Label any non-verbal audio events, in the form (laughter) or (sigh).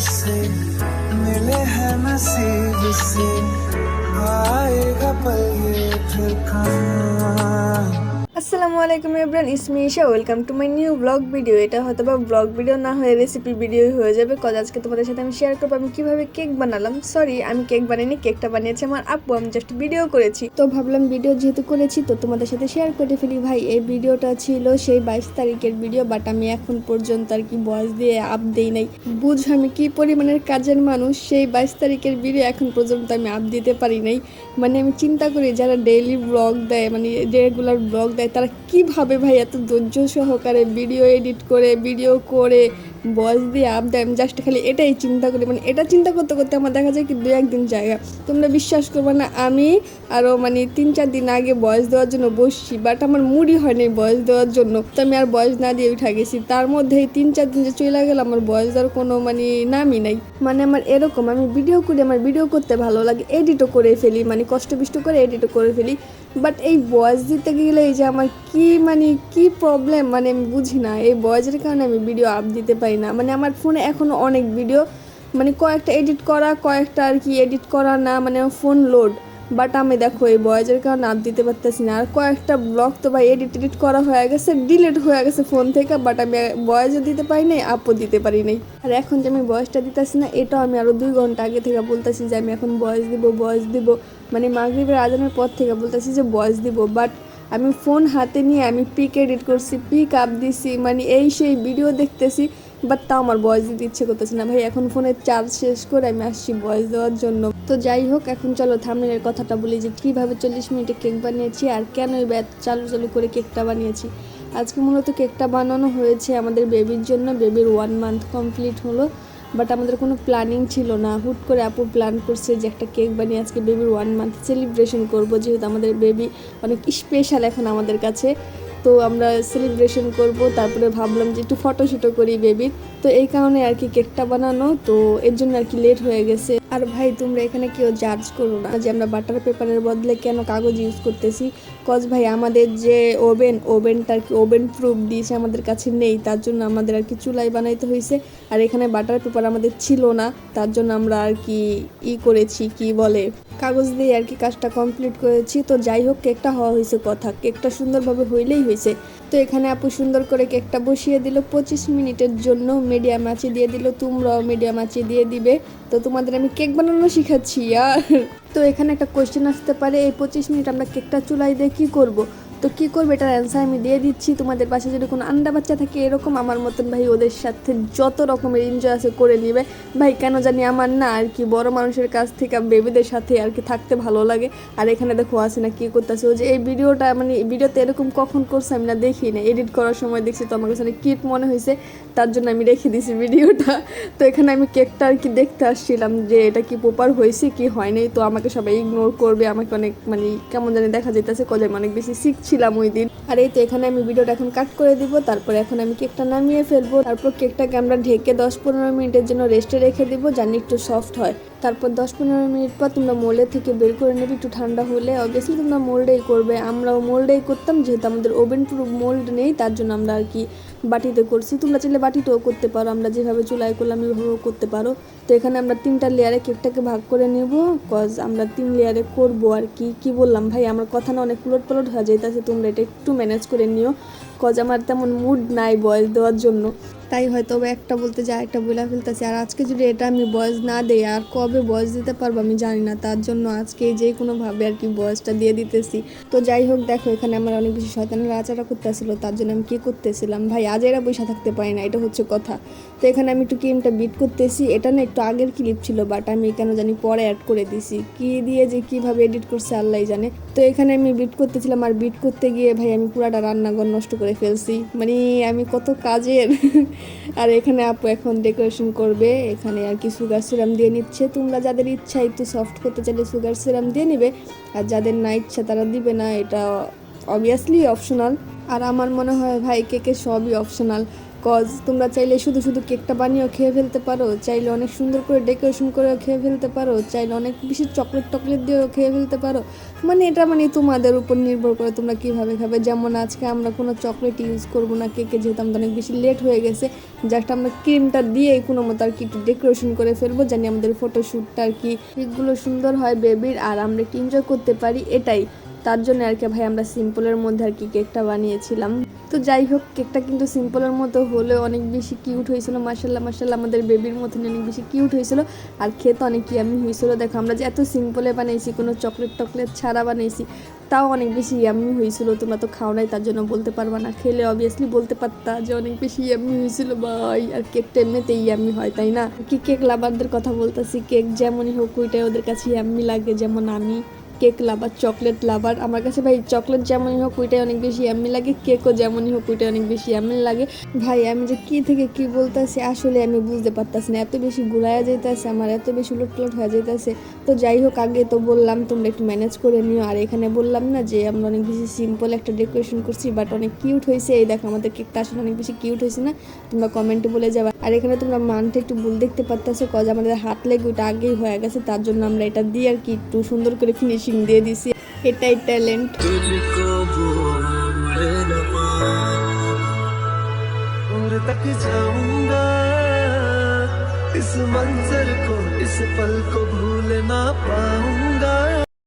से मिले हैं नसीब से। आएगा पल ये फिर कहाँ? আসসালামু আলাইকুম everyone it's me Isha welcome to my new vlog video এটা হয়তো বা ব্লগ ভিডিও না হয়ে রেসিপি ভিডিও হয়ে যাবে। কজ আজকে তোমাদের সাথে আমি শেয়ার করব আমি কীভাবে কেক বানালাম। সরি আমি কেক বানাইনি কেকটা বানিয়েছে আমার আপু, আমি জাস্ট ভিডিও করেছি। তো ভাবলাম ভিডিও যেহেতু করেছি, তো তোমাদের সাথে শেয়ার করে ফেলি। ভাই, এই ভিডিওটা ছিল সেই বাইশ তারিখের ভিডিও বাট আমি এখন পর্যন্ত আর কি বয়স দিয়ে আপ দিই নাই। বুঝ আমি কি পরিমাণের কাজের মানুষ, সেই বাইশ তারিখের ভিডিও এখন পর্যন্ত আমি আপ দিতে পারি নাই। মানে আমি চিন্তা করি, যারা ডেইলি ব্লগ দেয় মানে রেগুলার ব্লগ দেয়, তারা কীভাবে ভাই এত ধৈর্য সহকারে ভিডিও এডিট করে ভিডিও করে বয়স দিয়ে আপ দেয় আমি জাস্ট খালি এটাই চিন্তা করি। মানে এটা চিন্তা করতে করতে আমার দেখা যায় কি দু একদিন জায়গা। তোমরা বিশ্বাস করবে না, আমি আরও মানে তিন চার দিন আগে বয়স দেওয়ার জন্য বসছি বাট আমার মুডই হয়নি বয়স দেওয়ার জন্য। তো আমি আর বয়স না দিয়ে উঠা গেছি। তার মধ্যে তিন চার দিন যে চলে গেল, আমার বয়স দেওয়ার কোনো মানে নামই নাই। মানে আমার এরকম, আমি ভিডিও করি, আমার ভিডিও করতে ভালো লাগে এডিটও করে ফেলি মানে কষ্ট বিষ্ট করে এডিটও করে ফেলি। বাট এই বয়স দিতে গেলে এই যে আমার কি মানে কি প্রবলেম মানে আমি বুঝি না। এই বয়সের কারণে আমি ভিডিও আপ দিতে পারি না। মানে আমার ফোনে এখনও অনেক ভিডিও মানে কয়েকটা এডিট করা, কয়েকটা আর কি এডিট করা না মানে ফোন লোড বাট আমি দেখো এই বয়সের কারণে আপ দিতে পারতেছি না। আর কয়েকটা ব্লগ তো ভাই এডিট এডিট করা হয়ে গেছে ডিলিট হয়ে গেছে ফোন থেকে বাট আমি বয়সও দিতে পারি নাই আপও দিতে পারি নাই। আর এখন যে আমি বয়সটা দিতেছি না, এটাও আমি আরও দুই ঘণ্টা আগে থেকে বলতেছি যে আমি এখন বয়স দিব বয়স দিব। মানে মাগরীবের আজানের পর থেকে বলতেছি যে বয়স দিব। বাট আমি ফোন হাতে নিয়ে আমি পিক এডিট করছি পিক আপ দিছি মানে এই সেই ভিডিও দেখতেছি। বাট তাও আমার বয়স দিতে ইচ্ছে করতেছে না। ভাই, এখন ফোনের চার্জ শেষ করে আমি আসছি বয়স দেওয়ার জন্য। তো যাই হোক, এখন চলো থামনের কথাটা বলি যে কীভাবে চল্লিশ মিনিটে কেক বানিয়েছি আর কেন এই ব্যাট চালু চালু করে কেকটা বানিয়েছি। আজকে মূলত কেকটা বানানো হয়েছে আমাদের বেবির জন্য। বেবির ওয়ান মান্থ কমপ্লিট হলো। বাট আমাদের কোনো প্ল্যানিং ছিল না। হুট করে আপু প্ল্যান করছে যে একটা কেক বানিয়ে আজকে বেবির ওয়ান মান্থ সেলিব্রেশন করব। যেহেতু আমাদের বেবি অনেক স্পেশাল এখন আমাদের কাছে। তো আমরা সেলিব্রেশন করব, তারপরে ভাবলাম যে একটু ফটোশুটও করি বেবির তো এই কারণে আর কি কেকটা বানানো, তো এর জন্য আর কি লেট হয়ে গেছে। আর ভাই, তোমরা এখানে কেউ জাজ করো না যে আমরা বাটার পেপারের বদলে কেন কাগজ ইউজ করতেছি। কজ ভাই, আমাদের যে ওভেন ওভেনটা কি ওভেন প্রুফ দিয়েছে আমাদের কাছে নেই, তার জন্য আমাদের আর কি চুলাই বানাইতে হয়েছে আর এখানে বাটার পেপার আমাদের ছিল না, তার জন্য আমরা আর কি ই করেছি, কি বলে, কাগজ দিয়ে আর কি কাজটা কমপ্লিট করেছি। তো যাই হোক, কেকটা হওয়া হয়েছে কথা। কেকটা সুন্দরভাবে হইলেই হয়েছে তো এখানে আপু সুন্দর করে কেকটা বসিয়ে দিল, পঁচিশ মিনিটের জন্য। মিডিয়াম আঁচে দিয়ে দিল, তোমরাও মিডিয়াম আঁচে দিয়ে দিবে। তো তোমাদের আমি কেক বানানো শিখাচ্ছি, আর। তো এখানে একটা কোয়েশ্চেন আসতে পারে, এই পঁচিশ মিনিট আমরা কেকটা চুলাই দিয়ে কী করব? তো কী করবে? এটার অ্যান্সার আমি দিয়ে দিচ্ছি। তোমাদের পাশে যদি কোনো আন্ডা বাচ্চা থাকে, এরকম আমার মতন ভাই ওদের সাথে যত রকমের এনজয় আছে করে নিবে। ভাই, কেন জানি আমার না আর কি বড় মানুষের কাছ থেকে বেবিদের সাথে আর কি থাকতে ভালো লাগে। আর এখানে দেখো আসে না কী করতেছে? ও যে এই ভিডিওটা মানে ভিডিওতে এরকম কখন করছে আমি না দেখি না। এডিট করার সময় দেখছি তো আমার কাছে কিট মনে হয়েছে। তার জন্য আমি রেখে দিছি ভিডিওটা। তো এখানে আমি কেকটা আর কি দেখতে আসছিলাম যে এটা কি প্রপার হয়েছে, কি হয়নি। তো আমাকে সবাই ইগনোর করবে। আমাকে অনেক মানে কেমন জানি দেখা যেতেছে আমি অনেক বেশি শিখছিলাম ওই দিন। আর এই তো এখানে আমি ভিডিওটা এখন কাট করে দিব, তারপরে এখন আমি কেকটা নামিয়ে ফেলব। তারপর কেকটাকে আমরা ঢেকে দশ পনেরো মিনিটের জন্য রেস্টে রেখে দিব, জানি একটু সফট হয়। তারপর দশ পনেরো মিনিট পর তোমরা মোল্ডে থেকে বের করে নেবে, একটু ঠান্ডা হলে। অবভিয়াসলি তোমরা মোল্ডেই করবে, আমরাও মোল্ডেই করতাম, যেহেতু আমাদের ওভেন প্রুফ মোল্ড নেই, তার জন্য আমরা আর কি বাটিতে করছি। তোমরা চাইলে বাটিতেও করতে পারো, আমরা যেভাবে চুলাই করলাম এইভাবেও করতে পারো। তো এখানে আমরা তিনটা লেয়ারে কেকটাকে ভাগ করে নেব কজ আমরা তিন লেয়ারে করব আর কি। কি বললাম ভাই, আমার কথা না অনেক পুলট পালট হয়ে যাইতেছে, তোমরা এটা একটু ম্যানেজ করে নিও কজ আমার তেমন মুড নাই বয়স দেওয়ার জন্য। তাই হয়তো একটা বলতে যায় একটা বলে ফেলতেছি। আর আজকে যদি এটা আমি বয়স না দেই, আর কবে বয়স দিতে পারব আমি জানি না। তার জন্য আজকে যে কোনোভাবে আর কি বয়সটা দিয়ে দিতেছি। তো যাই হোক, দেখো, এখানে আমার অনেক বেশি শয়তানের আচারা করতেছিল, তার জন্য আমি কী করতেছিলাম? ভাই, আজ এরা বসে থাকতে পারি না, এটা হচ্ছে কথা। তো এখানে আমি একটু ক্রিমটা বিট করতেছি। এটা না একটু আগের ক্লিপ ছিল বাট আমি কেন জানি পরে অ্যাড করে দিছি। কি দিয়ে যে কীভাবে এডিট করছে আল্লাহ জানে। তো এখানে আমি বিট করতেছিলাম, আর বিট করতে গিয়ে ভাই, আমি পুরাটা রান্নাঘর নষ্ট করে ফেলছি। মানে আমি কত কাজের (laughs) আর এখানে আপু এখন ডেকোরেশন করবে, এখানে আর কি সুগার সিরাম দিয়ে নিচ্ছে। তোমরা যাদের ইচ্ছা একটু সফট করতে চাইলে সুগার সিরাম দিয়ে নিবে, আর যাদের না ইচ্ছা তারা দিবে না, এটা অবভিয়াসলি অপশনাল আর আমার মনে হয় ভাই কেকে সবই অপশনাল কজ তোমরা চাইলে শুধু শুধু কেকটা বানিয়েও খেয়ে ফেলতে পারো, চাইলে অনেক সুন্দর করে ডেকোরেশন করেও খেয়ে ফেলতে পারো, চাইলে অনেক বেশি চকলেট টকলেট দিয়েও খেয়ে ফেলতে পারো। মানে এটা মানে তোমাদের উপর নির্ভর করে তোমরা কীভাবে খাবে। যেমন আজকে আমরা কোনো চকলেট ইউজ করব না কেকে যেহেতু আমাদের অনেক বেশি লেট হয়ে গেছে জাস্ট আমরা ক্রিমটা দিয়ে কোনো মতো আর কি একটু ডেকোরেশন করে ফেলব, জানি আমাদের ফটোশ্যুটটা আর কি কেকগুলো সুন্দর হয় বেবির আর আমরা একটু এনজয় করতে পারি এটাই। তার জন্য আর কি ভাই, আমরা সিম্পলের মধ্যে আর কি কেকটা বানিয়েছিলাম। যাই হোক কেকটা কিন্তু সিম্পলের মতো হলেও অনেক বেশি কিউট হয়েছিল। মার্শাল্লাহ মার্শাল্লাহ আমাদের বেবির মতন অনেক বেশি কিউট হয়েছিল। আর খেতে অনেক ইয়ামি হয়েছিল। দেখো, আমরা যে এত সিম্পলে বানিয়েছি কোনো চকলেট টকলেট ছাড়া বানিয়েছি তাও অনেক বেশি ইয়ামি হয়েছিল। তোমরা তো খাও নাই, তার জন্য বলতে পারবা না। খেলে অবভিয়াসলি বলতে পারতা যে অনেক বেশি ইয়ামি হয়েছিল ভাই। আর কেকটা এমনিতেই ইয়ামি হয়, তাই না? কি কেক লাভারদের কথা বলতেছি, কেক যেমনই হোক, ওইটাই ওদের কাছে ইয়ামি লাগে, যেমন আমি। কেক লাভার চকলেট লাভার আমার কাছে ভাই চকলেট যেমনই হোক, ওইটাই অনেক বেশি ইয়ামি লাগে কেকও যেমনই হোক, ওইটাই অনেক বেশি ইয়ামি লাগে। ভাই, আমি যে কি থেকে কি বলতেছি, আসলে আমি বুঝতে পারতাছি না। এত বেশি গুলায়া যাইতেছে আমার, এত বেশি উলটপালট হয়ে যাইতেছে। তো যাই হোক, আগে তো বললাম, তোমরা একটু ম্যানেজ করে নিও। আর এখানে বললাম না যে, আমরা অনেক বেশি সিম্পল একটা ডেকোরেশন করছি বাট অনেক কিউট হয়েছে এই দেখো, আমাদের কেকটা আসলে অনেক বেশি কিউট হয়েছে না? তোমরা কমেন্টে বলে যাবা। আর এখানে তোমরা মানটা একটু ভুল দেখতে পারতেছো কজ আমাদের হাত লেগে ওইটা আগেই হয়ে গেছে, তার জন্য আমরা এটা দিয়ে আর কি একটু সুন্দর করে ফিনিশিং দিয়ে দিছি এটাই ট্যালেন্ট तुझको भूल न पाऊं और तक जाऊंगा इस मंजर को इस पल को भूल ना पाऊंगा